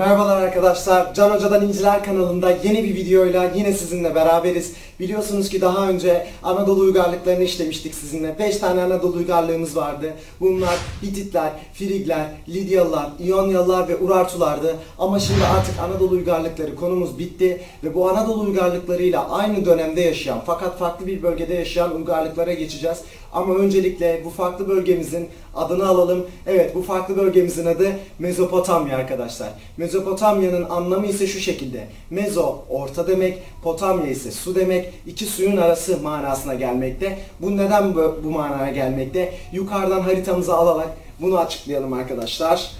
Merhabalar arkadaşlar. Can Hoca'dan İnciler kanalında yeni bir videoyla yine sizinle beraberiz. Biliyorsunuz ki daha önce Anadolu uygarlıklarını işlemiştik sizinle. 5 tane Anadolu uygarlığımız vardı. Bunlar Hititler, Frigler, Lidyalılar, İyonyalılar ve Urartulardı. Ama şimdi artık Anadolu uygarlıkları konumuz bitti ve bu Anadolu uygarlıklarıyla aynı dönemde yaşayan fakat farklı bir bölgede yaşayan uygarlıklara geçeceğiz. Ama öncelikle bu farklı bölgemizin adını alalım. Evet bu farklı bölgemizin adı Mezopotamya arkadaşlar. Mezopotamya'nın anlamı ise şu şekilde. Mezo orta demek, Potamya ise su demek. İki suyun arası manasına gelmekte. Bu neden bu, bu manaya gelmekte? Yukarıdan haritamızı alarak bunu açıklayalım arkadaşlar.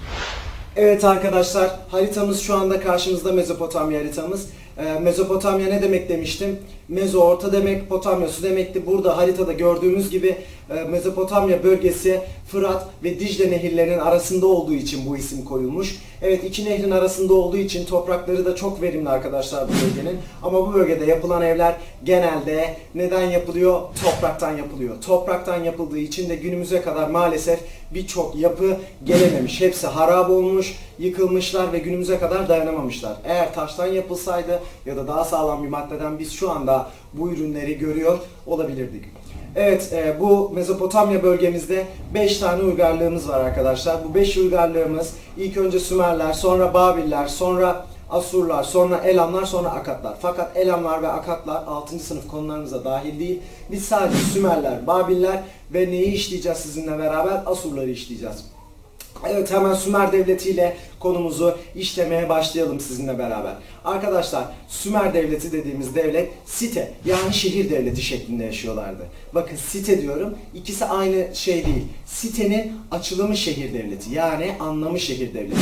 Evet arkadaşlar haritamız şu anda karşımızda Mezopotamya haritamız. Ee, Mezopotamya ne demek demiştim? Mezo orta demek, Potamya su demekti. Burada haritada gördüğümüz gibi Mezopotamya bölgesi Fırat ve Dicle nehirlerinin arasında olduğu için bu isim koyulmuş. Evet iki nehrin arasında olduğu için toprakları da çok verimli arkadaşlar bu bölgenin. Ama bu bölgede yapılan evler genelde neden yapılıyor? Topraktan yapılıyor. Topraktan yapıldığı için de günümüze kadar maalesef birçok yapı gelememiş. Hepsi harap olmuş, yıkılmışlar ve günümüze kadar dayanamamışlar. Eğer taştan yapılsaydı ya da daha sağlam bir maddeden biz şu anda bu ürünleri görüyor olabilirdik. Evet, e, bu Mezopotamya bölgemizde 5 tane uygarlığımız var arkadaşlar. Bu 5 uygarlığımız ilk önce Sümerler, sonra Babiller, sonra Asurlar, sonra Elamlar, sonra Akatlar. Fakat Elamlar ve Akatlar 6. sınıf konularımıza dahil değil. Biz sadece Sümerler, Babiller ve neyi işleyeceğiz sizinle beraber? Asurları işleyeceğiz. Evet hemen Sümer Devleti ile konumuzu işlemeye başlayalım sizinle beraber. Arkadaşlar Sümer Devleti dediğimiz devlet site yani şehir devleti şeklinde yaşıyorlardı. Bakın site diyorum ikisi aynı şey değil. Sitenin açılımı şehir devleti yani anlamı şehir devleti.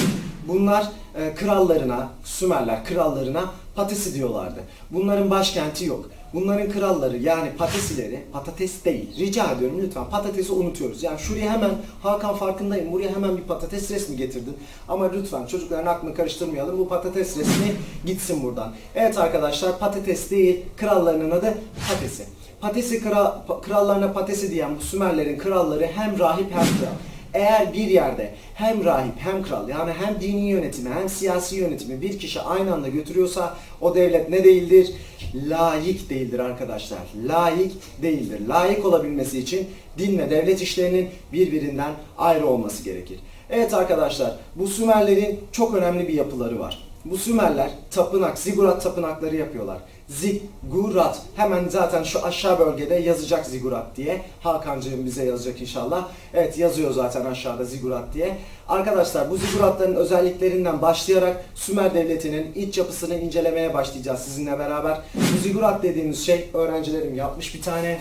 Bunlar e, krallarına, Sümerler krallarına Patisi diyorlardı. Bunların başkenti yok. Bunların kralları yani patesileri, patates değil, rica ediyorum lütfen patatesi unutuyoruz. Yani şuraya hemen, Hakan farkındayım, buraya hemen bir patates resmi getirdin. Ama lütfen çocukların aklını karıştırmayalım, bu patates resmi gitsin buradan. Evet arkadaşlar patates değil, krallarının adı Patesi. Patesi kral, krallarına Patesi diyen bu Sümerlerin kralları hem rahip hem kral. Eğer bir yerde hem rahip hem kral yani hem dini yönetimi hem siyasi yönetimi bir kişi aynı anda götürüyorsa o devlet ne değildir? Layık değildir arkadaşlar. Layık değildir. Layık olabilmesi için din ve devlet işlerinin birbirinden ayrı olması gerekir. Evet arkadaşlar bu Sümerlerin çok önemli bir yapıları var. Bu Sümerler tapınak, zigurat tapınakları yapıyorlar. Zigurat. Hemen zaten şu aşağı bölgede yazacak zigurat diye. Hakan'cığım bize yazacak inşallah. Evet yazıyor zaten aşağıda zigurat diye. Arkadaşlar bu ziguratların özelliklerinden başlayarak Sümer Devleti'nin iç yapısını incelemeye başlayacağız sizinle beraber. Bu zigurat dediğimiz şey öğrencilerim yapmış bir tane.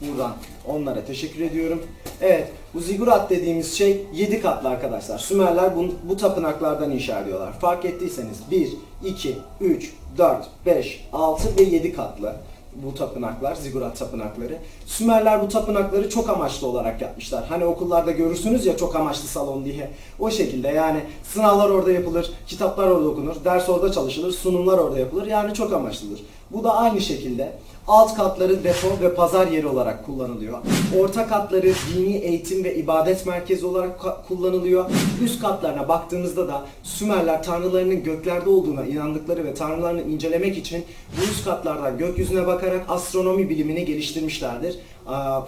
Buradan onlara teşekkür ediyorum. Evet, bu zigurat dediğimiz şey 7 katlı arkadaşlar. Sümerler bu, bu tapınaklardan inşa ediyorlar. Fark ettiyseniz 1, 2, 3, 4, 5, 6 ve 7 katlı bu tapınaklar, zigurat tapınakları. Sümerler bu tapınakları çok amaçlı olarak yapmışlar. Hani okullarda görürsünüz ya çok amaçlı salon diye. O şekilde yani sınavlar orada yapılır, kitaplar orada okunur, ders orada çalışılır, sunumlar orada yapılır. Yani çok amaçlıdır. Bu da aynı şekilde alt katları depo ve pazar yeri olarak kullanılıyor. Orta katları dini eğitim ve ibadet merkezi olarak kullanılıyor. Üst katlarına baktığımızda da Sümerler tanrılarının göklerde olduğuna inandıkları ve tanrılarını incelemek için bu üst katlardan gökyüzüne bakarak astronomi bilimini geliştirmişlerdir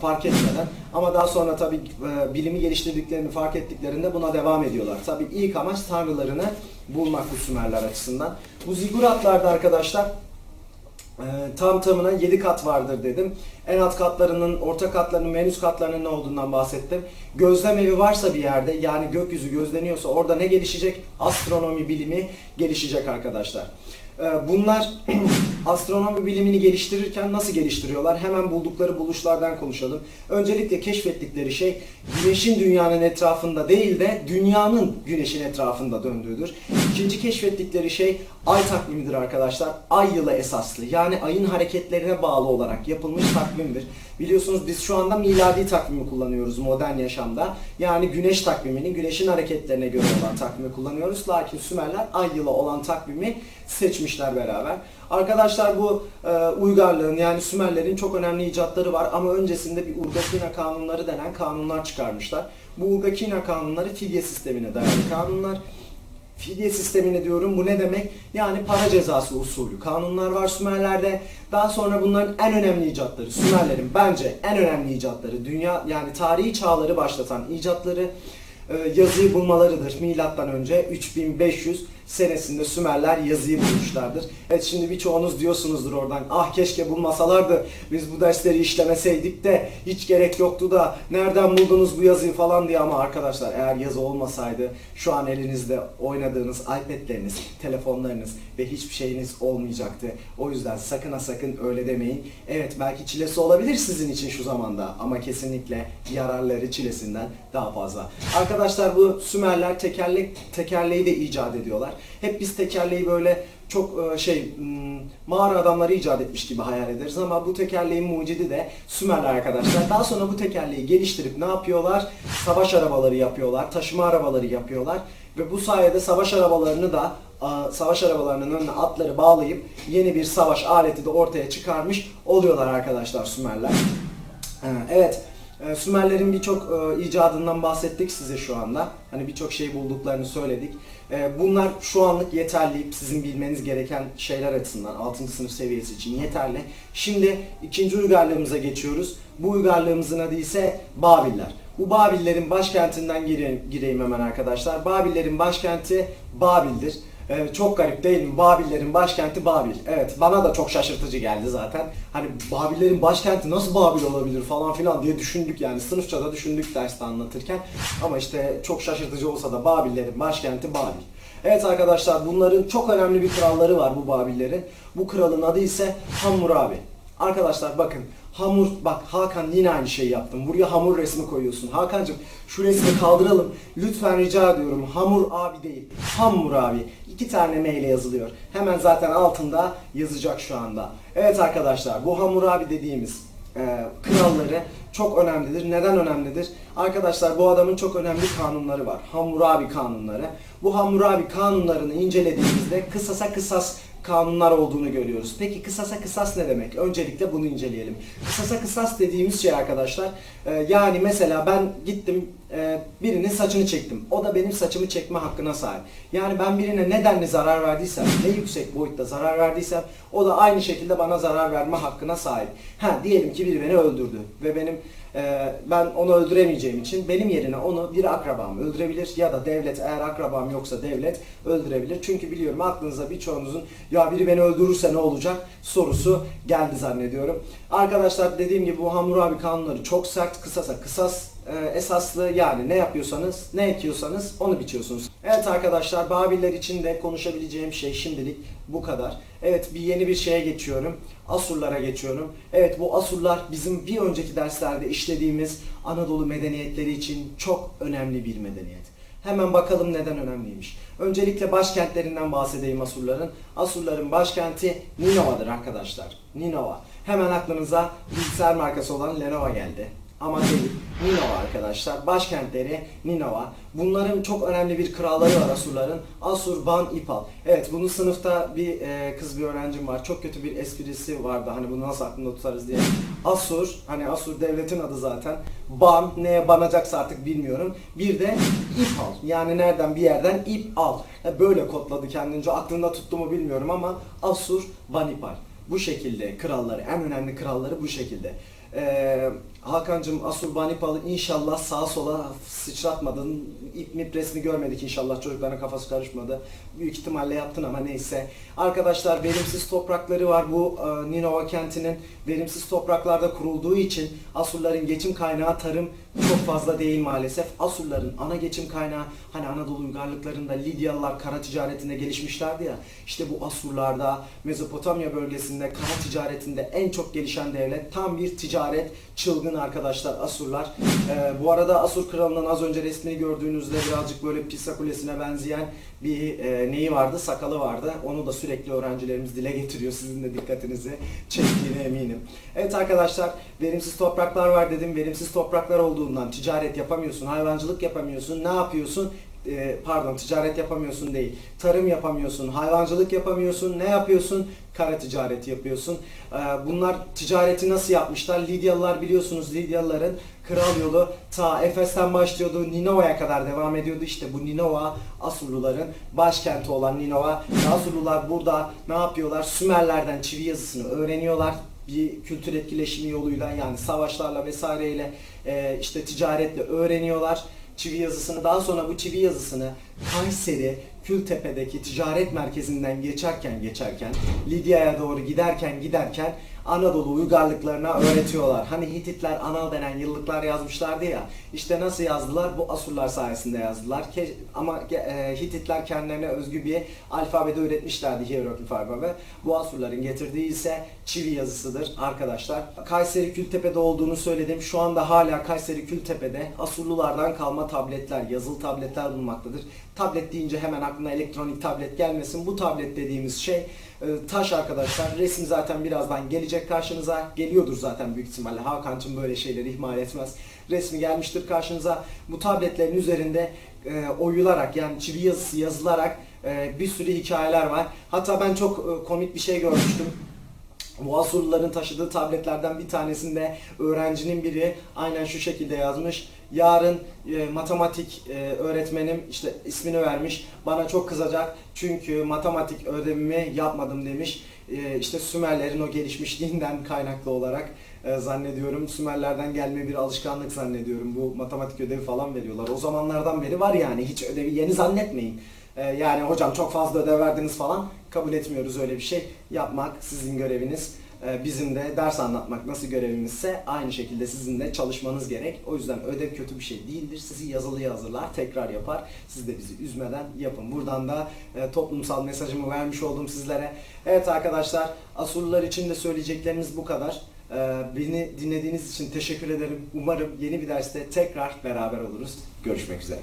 fark etmeden. Ama daha sonra tabi bilimi geliştirdiklerini fark ettiklerinde buna devam ediyorlar. Tabi ilk amaç tanrılarını bulmak bu Sümerler açısından. Bu ziguratlarda arkadaşlar tam tamına 7 kat vardır dedim. En alt katlarının, orta katlarının en üst katlarının ne olduğundan bahsettim. Gözlem evi varsa bir yerde yani gökyüzü gözleniyorsa orada ne gelişecek? Astronomi bilimi gelişecek arkadaşlar. Ee, Bunlar astronomi bilimini geliştirirken nasıl geliştiriyorlar? Hemen buldukları buluşlardan konuşalım. Öncelikle keşfettikleri şey güneşin dünyanın etrafında değil de dünyanın güneşin etrafında döndüğüdür. İkinci keşfettikleri şey ay takvimidir arkadaşlar. Ay yılı esaslı yani ayın hareketlerine bağlı olarak yapılmış takvimdir. Biliyorsunuz biz şu anda miladi takvimi kullanıyoruz modern yaşamda. Yani güneş takviminin güneşin hareketlerine göre olan takvimi kullanıyoruz. Lakin Sümerler ay yılı olan takvimi seçmişler beraber. Arkadaşlar bu e, uygarlığın yani Sümerlerin çok önemli icatları var ama öncesinde bir Urgakina kanunları denen kanunlar çıkarmışlar. Bu Urgakina kanunları fidye sistemine dayalı kanunlar. Fidye sistemini diyorum. Bu ne demek? Yani para cezası usulü. Kanunlar var Sümerler'de. Daha sonra bunların en önemli icatları. Sümerlerin bence en önemli icatları. Dünya yani tarihi çağları başlatan icatları yazıyı bulmalarıdır. Milattan önce 3500 senesinde Sümerler yazıyı bulmuşlardır. Evet şimdi birçoğunuz diyorsunuzdur oradan ah keşke bulmasalardı biz bu dersleri işlemeseydik de hiç gerek yoktu da nereden buldunuz bu yazıyı falan diye ama arkadaşlar eğer yazı olmasaydı şu an elinizde oynadığınız iPad'leriniz, telefonlarınız ve hiçbir şeyiniz olmayacaktı. O yüzden sakın ha sakın öyle demeyin. Evet belki çilesi olabilir sizin için şu zamanda ama kesinlikle yararları çilesinden daha fazla. Arkadaşlar bu Sümerler tekerlek tekerleği de icat ediyorlar. Hep biz tekerleği böyle çok e, şey hmm, mağara adamları icat etmiş gibi hayal ederiz ama bu tekerleğin mucidi de Sümerler arkadaşlar. Daha sonra bu tekerleği geliştirip ne yapıyorlar? Savaş arabaları yapıyorlar, taşıma arabaları yapıyorlar ve bu sayede savaş arabalarını da savaş arabalarının önüne atları bağlayıp yeni bir savaş aleti de ortaya çıkarmış oluyorlar arkadaşlar Sümerler. Evet, Sümerlerin birçok e, icadından bahsettik size şu anda. Hani birçok şey bulduklarını söyledik. E, Bunlar şu anlık yeterli, sizin bilmeniz gereken şeyler açısından 6. sınıf seviyesi için yeterli. Şimdi ikinci uygarlığımıza geçiyoruz. Bu uygarlığımızın adı ise Babiller. Bu Babillerin başkentinden gireyim, gireyim hemen arkadaşlar. Babillerin başkenti Babil'dir. Ee, çok garip değil mi? Babillerin başkenti Babil. Evet bana da çok şaşırtıcı geldi zaten. Hani Babillerin başkenti nasıl Babil olabilir falan filan diye düşündük yani. Sınıfça da düşündük derste anlatırken. Ama işte çok şaşırtıcı olsa da Babillerin başkenti Babil. Evet arkadaşlar bunların çok önemli bir kralları var bu Babillerin. Bu kralın adı ise Hammurabi. Arkadaşlar bakın hamur bak Hakan yine aynı şeyi yaptım. Buraya hamur resmi koyuyorsun. Hakancığım şu resmi kaldıralım. Lütfen rica ediyorum. Hamur abi değil. Hammur abi. İki tane M yazılıyor. Hemen zaten altında yazacak şu anda. Evet arkadaşlar bu Hammur abi dediğimiz e, kralları çok önemlidir. Neden önemlidir? Arkadaşlar bu adamın çok önemli kanunları var. Hammurabi kanunları. Bu Hammurabi kanunlarını incelediğimizde kısasa kısas kanunlar olduğunu görüyoruz. Peki kısasa kısas ne demek? Öncelikle bunu inceleyelim. Kısasa kısas dediğimiz şey arkadaşlar e, yani mesela ben gittim e, birinin saçını çektim. O da benim saçımı çekme hakkına sahip. Yani ben birine nedenli zarar verdiysem, ne yüksek boyutta zarar verdiysem o da aynı şekilde bana zarar verme hakkına sahip. Ha diyelim ki biri beni öldürdü ve benim e, ben onu öldüremeyeceğim için benim yerine onu bir akrabam öldürebilir ya da devlet eğer akrabam yoksa devlet öldürebilir. Çünkü biliyorum aklınıza birçoğunuzun ya biri beni öldürürse ne olacak sorusu geldi zannediyorum. Arkadaşlar dediğim gibi bu Hammurabi kanunları çok sert kısasa kısas e, esaslı yani ne yapıyorsanız ne ekiyorsanız onu biçiyorsunuz. Evet arkadaşlar Babiller için de konuşabileceğim şey şimdilik bu kadar. Evet bir yeni bir şeye geçiyorum. Asurlara geçiyorum. Evet bu Asurlar bizim bir önceki derslerde işlediğimiz Anadolu medeniyetleri için çok önemli bir medeniyet. Hemen bakalım neden önemliymiş. Öncelikle başkentlerinden bahsedeyim Asurların. Asurların başkenti Ninova'dır arkadaşlar. Ninova. Hemen aklınıza bilgisayar markası olan Lenovo geldi. Ama değil. Ninova arkadaşlar. Başkentleri Ninova. Bunların çok önemli bir kralları var Asurların. Asur Ban İpal. Evet bunu sınıfta bir e, kız bir öğrencim var. Çok kötü bir esprisi vardı. Hani bunu nasıl aklında tutarız diye. Asur. Hani Asur devletin adı zaten. Ban. Neye banacaksa artık bilmiyorum. Bir de İpal. Yani nereden bir yerden ip al. Böyle kodladı kendince. Aklında tuttu mu bilmiyorum ama Asur Ban İpal. Bu şekilde kralları, en önemli kralları bu şekilde. Ee, Hakan'cığım Asurbanipal'ı inşallah sağa sola sıçratmadın. İp mip resmi görmedik inşallah çocukların kafası karışmadı. Büyük ihtimalle yaptın ama neyse. Arkadaşlar verimsiz toprakları var bu e, Ninova kentinin. Verimsiz topraklarda kurulduğu için Asurların geçim kaynağı tarım çok fazla değil maalesef. Asurların ana geçim kaynağı hani Anadolu uygarlıklarında Lidyalılar kara ticaretinde gelişmişlerdi ya. İşte bu Asurlarda Mezopotamya bölgesinde kara ticaretinde en çok gelişen devlet tam bir ticaret çılgın arkadaşlar Asurlar. Ee, bu arada Asur kralının az önce resmini gördüğünüzde birazcık böyle Pisa Kulesi'ne benzeyen bir e, neyi vardı? Sakalı vardı. Onu da sürekli öğrencilerimiz dile getiriyor. Sizin de dikkatinizi çektiğine eminim. Evet arkadaşlar verimsiz topraklar var dedim. Verimsiz topraklar olduğundan ticaret yapamıyorsun, hayvancılık yapamıyorsun. Ne yapıyorsun? E, pardon ticaret yapamıyorsun değil. Tarım yapamıyorsun, hayvancılık yapamıyorsun. Ne yapıyorsun? Kara ticareti yapıyorsun. E, bunlar ticareti nasıl yapmışlar? Lidyalılar biliyorsunuz Lidyalıların kral yolu ta Efes'ten başlıyordu. Ninova'ya kadar devam ediyordu. İşte bu Ninova Asurluların başkenti olan Ninova. Asurlular burada ne yapıyorlar? Sümerlerden çivi yazısını öğreniyorlar bir kültür etkileşimi yoluyla yani savaşlarla vesaireyle e, işte ticaretle öğreniyorlar çivi yazısını. Daha sonra bu çivi yazısını Kayseri Kültepe'deki ticaret merkezinden geçerken geçerken Lidya'ya doğru giderken giderken Anadolu uygarlıklarına öğretiyorlar. Hani Hititler anal denen yıllıklar yazmışlardı ya. İşte nasıl yazdılar? Bu Asurlar sayesinde yazdılar. Ke- ama e, Hititler kendilerine özgü bir alfabede üretmişlerdi hieroglif alfabe. Bu Asurların getirdiği ise çivi yazısıdır arkadaşlar. Kayseri Kültepe'de olduğunu söyledim. Şu anda hala Kayseri Kültepe'de Asurlulardan kalma tabletler, yazılı tabletler bulunmaktadır. Tablet deyince hemen aklına elektronik tablet gelmesin. Bu tablet dediğimiz şey e, taş arkadaşlar. Resim zaten birazdan gelecek karşınıza. Geliyordur zaten büyük ihtimalle. Hakan'cığım böyle şeyleri ihmal etmez. Resmi gelmiştir karşınıza. Bu tabletlerin üzerinde e, oyularak yani çivi yazısı yazılarak e, bir sürü hikayeler var. Hatta ben çok komik bir şey görmüştüm. Bu Asurluların taşıdığı tabletlerden bir tanesinde öğrencinin biri aynen şu şekilde yazmış. Yarın e, matematik e, öğretmenim işte ismini vermiş. Bana çok kızacak çünkü matematik ödevimi yapmadım demiş. E, işte Sümerlerin o gelişmişliğinden kaynaklı olarak e, zannediyorum. Sümerlerden gelme bir alışkanlık zannediyorum. Bu matematik ödevi falan veriyorlar. O zamanlardan beri var yani hiç ödevi yeni zannetmeyin. Ee, Yani hocam çok fazla ödev verdiniz falan kabul etmiyoruz öyle bir şey. Yapmak sizin göreviniz. Ee, Bizim de ders anlatmak nasıl görevimizse aynı şekilde sizin de çalışmanız gerek. O yüzden ödev kötü bir şey değildir. Sizi yazılıya hazırlar, tekrar yapar. Siz de bizi üzmeden yapın. Buradan da e, toplumsal mesajımı vermiş oldum sizlere. Evet arkadaşlar, Asurlular için de söyleyeceklerimiz bu kadar. Ee, Beni dinlediğiniz için teşekkür ederim. Umarım yeni bir derste tekrar beraber oluruz. Görüşmek üzere.